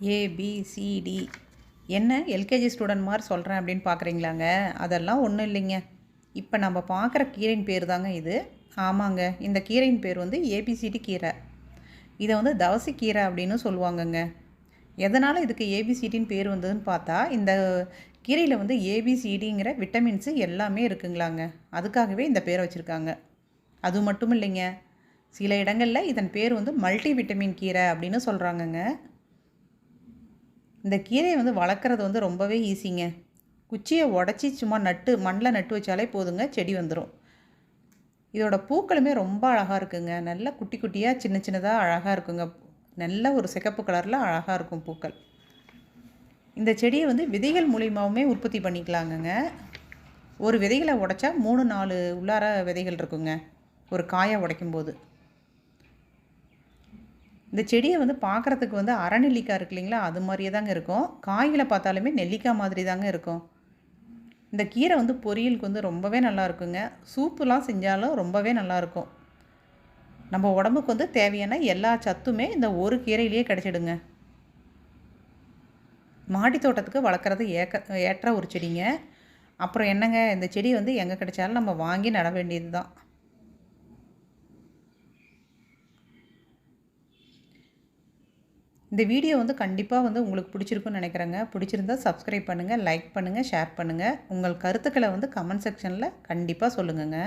ABCD என்ன LKG student மாதிரி சொல்கிறேன் அப்படின்னு பார்க்குறீங்களாங்க? அதெல்லாம் ஒன்றும் இல்லைங்க. இப்போ நம்ம பார்க்குற கீரையின் பேர் தாங்க இது. ஆமாங்க. இந்த கீரையின் பேர் வந்து ஏபிசிடி கீரை. இதை வந்து தவசி கீரை அப்படின்னு சொல்லுவாங்கங்க. எதனால் இதுக்கு ஏபிசிடின்னு பேர் வந்ததுன்னு பார்த்தா இந்த கீரையில் வந்து ஏபிசிடிங்கிற விட்டமின்ஸு எல்லாமே இருக்குங்களாங்க. அதுக்காகவே இந்த பேரை வச்சுருக்காங்க. அது மட்டும் இல்லைங்க. சில இடங்களில் இதன் பேர் வந்து மல்டி விட்டமின் கீரை அப்படின்னு சொல்கிறாங்கங்க இந்த கீரையை வந்து வளர்க்குறது வந்து ரொம்பவே ஈஸிங்க. குச்சியை உடச்சி சும்மா நட்டு மண்ணில் நட்டு வச்சாலே போதுங்க செடி வந்துடும் இதோட பூக்களுமே ரொம்ப அழகாக இருக்குங்க. நல்லா குட்டி குட்டியாக சின்ன சின்னதாக அழகாக இருக்குங்க. நல்ல ஒரு சிகப்பு கலரில் அழகாக இருக்கும் பூக்கள். இந்த செடியை வந்து விதைகள் மூலியமாகவுமே உற்பத்தி பண்ணிக்கலாங்கங்க. ஒரு விதைகளை உடைச்சா மூணு நாலு உள்ளார விதைகள் இருக்குங்க. ஒரு காயை உடைக்கும் போது இந்த செடியை வந்து பார்க்குறதுக்கு வந்து அறநெல்லிக்காய் இருக்கு இல்லைங்களா? அது மாதிரியே தாங்க இருக்கும். காய்களை பார்த்தாலுமே நெல்லிக்காய் மாதிரி தாங்க இருக்கும். இந்த கீரை வந்து பொரியலுக்கு வந்து ரொம்பவே நல்லா இருக்குங்க. சூப்புலாம் செஞ்சாலும் ரொம்பவே நல்லாயிருக்கும் நம்ம உடம்புக்கு வந்து தேவையான எல்லா சத்துமே இந்த ஒரு கீரையிலேயே கிடச்சிடுங்க. மாடி தோட்டத்துக்கு வளர்க்குறது ஏக்க ஏற்ற ஒரு செடிங்க. அப்புறம் என்னங்க? இந்த செடி வந்து எங்கே கிடைச்சாலும் நம்ம வாங்கி நட வேண்டியது தான் இந்த வீடியோ வந்து கண்டிப்பாக வந்து உங்களுக்கு பிடிச்சிருக்குன்னு நினைக்கிறேங்க. பிடிச்சிருந்தா சப்ஸ்கிரைப் பண்ணுங்கள் லைக் பண்ணுங்கள் ஷேர் பண்ணுங்கள் உங்கள் கருத்துக்களை வந்து கமெண்ட் செக்ஷனில் கண்டிப்பாக சொல்லுங்கங்க.